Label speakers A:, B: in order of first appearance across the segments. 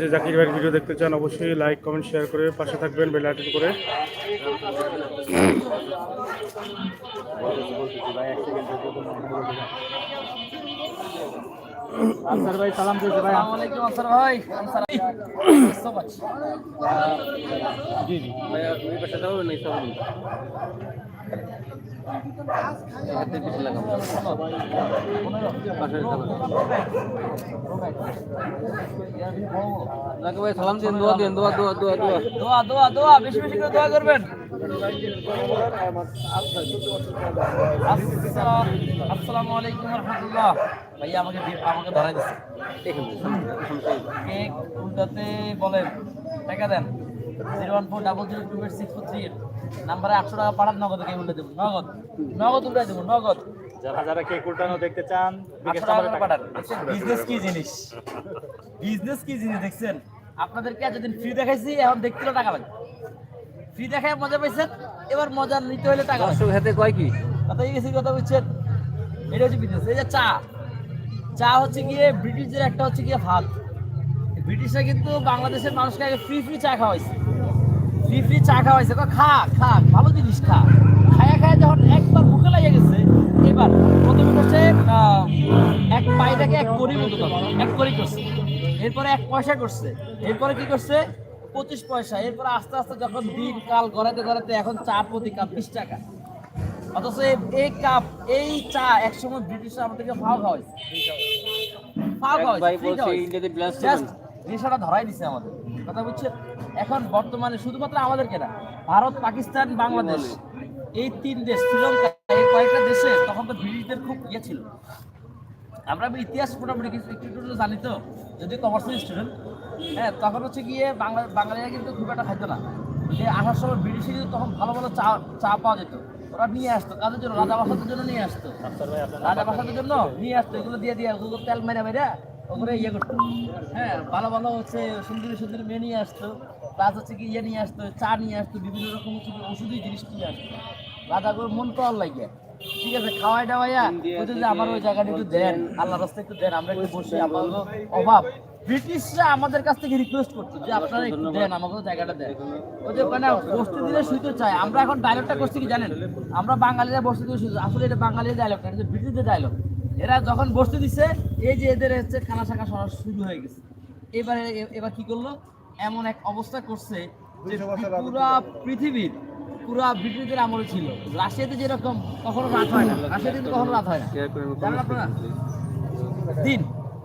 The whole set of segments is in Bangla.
A: যে জাকির ভাইয়ের ভিডিও দেখতে চান অবশ্যই লাইক কমেন্ট শেয়ার করে পাশে থাকবেন বেল আইকন করে।
B: আনসার ভাই সালাম দিয়েছে ভাই।
C: আসসালামাইকুম আনসার ভাই। আনসার সো মাচ
B: জি জি। ভাই ওই পাশে যাব না সব সালাম দিন দোয়া দিন দোয়া দোয়া দোয়া দোয়া
C: দোয়া দোয়া দোয়া বেশি বেশি করে দোয়া করবেন আসসালাম আলাইকুম রহমতুল্লাহ ভাইয়া আমাকে আমাকে ধরাই দিচ্ছে কেক উল্টাতে বলেন টাকা দেন। Zero one four double zero two eight six four three eight নাম্বারে আটশো টাকা পাঠান নগদ কেক উল্টে দেবো। নগদ নগদ উল্টাই দেবো নগদ।
B: যারা যারা কেক উল্টানো দেখতে চান
C: আটশো টাকা পাঠান। বিজনেস কি জিনিস? বিজনেস কি জিনিস দেখছেন? আপনাদেরকে এতদিন ফ্রি দেখাইছি এখন দেখতে টাকা লাগে। ফ্রি দেখায় মজা পাইছেন এবার মজা নিতে হলে টাকা লাগে।
B: দর্শক হাতে কয় কি?
C: কথা গেছি কথা বুঝছেন? এটা হচ্ছে বিজনেস এই যে চা। চা হচ্ছে গিয়ে ব্রিটিশদের একটা হচ্ছে গিয়ে ভাত। ব্রিটিশরা কিন্তু বাংলাদেশের মানুষকে আগে ফ্রি ফ্রি চা খাওয়াইছে। ফ্রি ফ্রি চা খাওয়াইছে খা খা ভালো জিনিস খা। খায়া খায়া যখন একবার মুখে লাগিয়ে গেছে এবার প্রথমে করছে এক পাইটাকে এক করি মতো এক করি করছে। এরপরে এক পয়সা করছে। এরপরে কি করছে? পঁচিশ পয়সা। এরপরে আস্তে আস্তে যখন দিন কাল গড়াতে গড়াতে এখন চা প্রতি কাপ বিশ টাকা। অথচ এই- কাপ এই চা একসময় ব্রিটিশরা আমাদেরকে ফাও খাওয়াইছে। ফাও খাওয়াইছে নেশাটা ধরাই দিছে আমাদের। কথা বুঝছেন এখন বর্তমানে শুধুমাত্র আমাদেরকে না, ভারত, পাকিস্তান, বাংলাদেশ, এই তিন দেশ, শ্রীলঙ্কা, এই কয়েকটা দেশে তখন তো ব্রিটিশদের খুব ইয়ে ছিল। আমরা ইতিহাস মোটামুটি একটু জানি তো, যদি কমার্সিয়াল স্টুডেন্ট হ্যাঁ তখন হচ্ছে গিয়ে বাংলা বাঙালিরা কিন্তু খুব একটা খাইতো না। যে আসার সময় ব্রিটিশে কিন্তু তখন ভালো ভালো চা চা পাওয়া যেত। ওরা নিয়ে আসতো কাদের জন্য, রাজা বাসাদের জন্য নিয়ে আসতো। রাজা বাসাদের জন্য নিয়ে আসতো, এগুলো দিয়ে দিয়ে তেল মেরে মেরে ওগুলো ইয়ে করতো। হ্যাঁ ভালো ভালো হচ্ছে সুন্দরী সুন্দরী মেয়ে নিয়ে আসতো প্লাস হচ্ছে কি ইয়ে নিয়ে আসতো চা নিয়ে আসতো বিভিন্ন রকম হচ্ছে কি ওষুধি জিনিস নিয়ে আসতো। রাজা করে মন পাওয়ার লাগে। ঠিক আছে খাওয়াই দাওয়াইয়া বলছে যে আমার ওই জায়গাটা একটু দেন আল্লাহ রাস্তা একটু দেন আমরা একটু বসে আমাদের অভাব। ব্রিটিশরা আমাদের কাছ থেকে রিকোয়েস্ট করতো যে আপনারা একটু দেন আমাকে জায়গাটা দেন। ওই যে মানে বসতে দিলে শুইতে চায় আমরা এখন ডায়লগটা করছি কি জানেন? আমরা বাঙালিরা বসতে দিলে শুইতে আসলে এটা বাঙালির ডায়লগ না এটা ব্রিটিশদের ডায়লগ এরা যখন বসতে দিচ্ছে এই যে এদের হচ্ছে খানা শাখা সরা শুরু হয়ে গেছে। এবারে এ- এবার কি করল? এমন এক অবস্থা করছে যে পুরা পৃথিবীর পুরা ব্রিটিশদের আমলে ছিল। রাশিয়াতে যেরকম কখনো রাত হয় না। রাশিয়াতে কিন্তু কখনো রাত হয় না। জানেন আপনারা? দিন।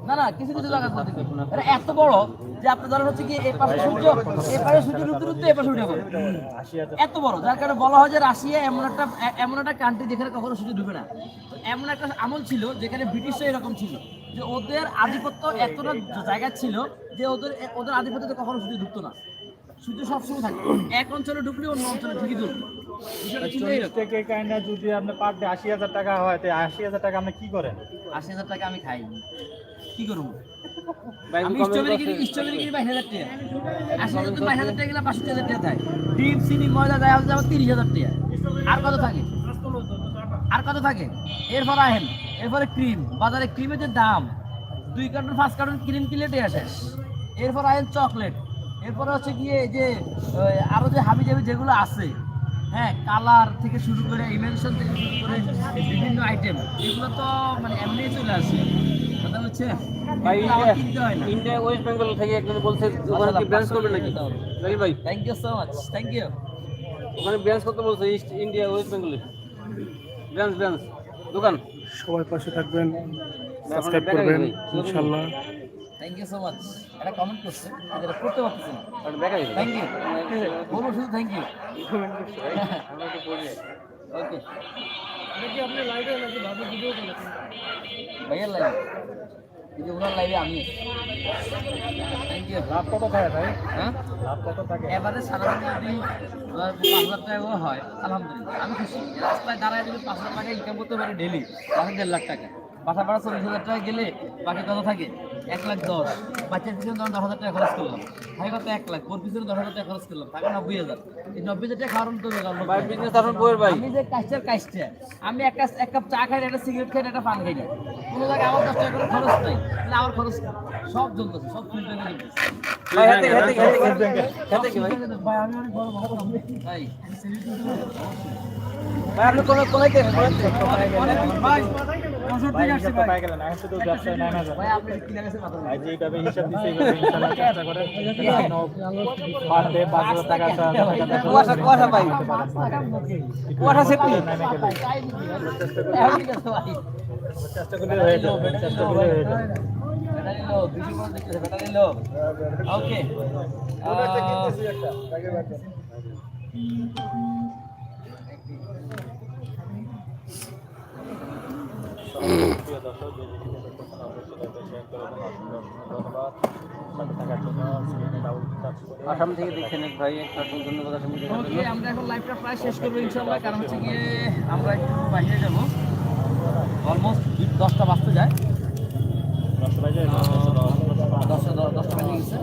C: না না, কিছু কিছু জায়গা এটা এত বড় যে আপনি ধরেন হচ্ছে কি পাশে সূর্য পাশে সূর্য পাশে উঠে পড়ে। এত বড়, যার কারণে বলা হয় যে রাশিয়া এমন একটা এমন একটা কান্ট্রি যেখানে কখনো সূর্য ডুবে না। এমন একটা আমল ছিল যেখানে ব্রিটিশরা এরকম ছিল, যে ওদের আধিপত্য এতটা জায়গা ছিল যে ওদের ওদের আধিপত্যতে কখনো সূর্য ঢুকতো না। সূর্য সবসময় থাকতো এক অঞ্চলে ঢুকলে অন্য অঞ্চলে ঢুকে এরকম।
B: থেকে কাইন্ডা যদি আপনার পার ডে আশি হাজার টাকা হয় তো আশি হাজার টাকা আপনি কি করেন?
C: আশি হাজার টাকা আমি খাই। কি করব? আমি স্ট্রবেরি কিনি স্ট্রবেরি কিনি বাইশ হাজার টাকা। আশি হাজার তো বাইশ হাজার টাকা গেলে পাঁচশো হাজার টাকা থাকে ডিম চিনি ময়দা দেয় হচ্ছে আমার তিরিশ হাজার টাকা। আর কত থাকে? আর কত থাকে? এরপর আহেন এরপরে ক্রিম। বাজারে ক্রিমের যে দাম দুই কার্টুন পাঁচ কার্টুন ক্রিম টেয়া শেষ। এরপর আহেন চকলেট। এরপরে হচ্ছে গিয়ে যে আরও যে হাবি জাবি যেগুলো আছে হ্যাঁ কালার থেকে শুরু করে ইমেনশন থেকে শুরু করে বিভিন্ন আইটেম এগুলো তো মানে এমনি চলে আসে। কথা হচ্ছে
B: ভাই ইন্ডিয়া ওয়েস্ট বেঙ্গল থেকে একজন বলছে ওখানে কি ব্রাঞ্চ করবে নাকি? নাকি ভাই?
C: Thank you so much thank you
B: ওখানে ব্রাঞ্চ করতে বলছে? ইস্ট ইন্ডিয়া ওয়েস্ট বেঙ্গলে ব্রাঞ্চ ব্রাঞ্চ দোকান?
A: সবাই পাশে থাকবেন সাবস্ক্রাইব করবেন ইনশাল্লাহ।
C: থ্যাংক ইউ সো মাচ একটা কমেন্ট করছে এটা পড়তে পারতেছি না। থ্যাংক ইউ বলব শুধু থ্যাংক ইউ ওকে ভাইয়ার লাইভে যে ওনার লাইভে আমি থ্যাংক ইউ
B: লাভ কত থাকে ভাই?
C: হ্যাঁ?
B: লাভ কত থাকে?
C: এবারে সারাদিন যদি পাঁচ লাখ টাকা হয় আলহামদুলিল্লাহ। আমি খুশি। রাস্তায় দাঁড়ায় যদি পাঁচ লাখ টাকা ইনকাম করতে পারি ডেলি তাহলে দেড় লাখ টাকা। বাসা ভাড়া চল্লিশ হাজার টাকা গেলে বাকি কত থাকে? এক লাখ দশ। বাচ্চার পিছনে ধরুন দশ হাজার টাকা খরচ করলাম। ভাই কত? এক লাখ। ওর পিছনে দশ হাজার টাকা খরচ করলাম। টাকা নব্বই হাজার। এই নব্বই হাজার টাকা খাওয়ার তো আমি যে কাজটার কাজটা আমি এক কাজ এক কাপ চা খাই একটা সিগারেট খাই একটা পান খাই না। কোনো জায়গায় আমার দশ টাকা করে খরচ নাই। তাহলে আমার খরচ সব জমতেছে সব চলতেছে
B: ভাই
C: আমি অনেক বড় ভালো ভাই
B: ভাই আপনি কোন কোনাইতে
C: অনেক ভাই
D: চেষ্টা করলে হয়ে যাবে চেষ্টা করলে হয়ে যাবে।
C: ওকে
D: প্রিয় দর্শক যে যেটিতে দেখতেছেন অবশ্যই লাইভটা শেয়ার করে দেন ধন্যবাদ সাথে থাকার জন্য স্ক্রিনে ডাবল টাচ করে
B: আসাম থেকে দেখছেন ভাই আপনার ধন্যবাদ আসাম
C: ওকে। আমরা এখন লাইভটা প্রায় শেষ করব ইনশাল্লাহ কারণ হচ্ছে গিয়ে আমরা একটু বাইরে যাব। অলমোস্ট দশটা বাজতে যায়।
D: দশ বাজে
C: দশটা দশটা বাজে গেছে।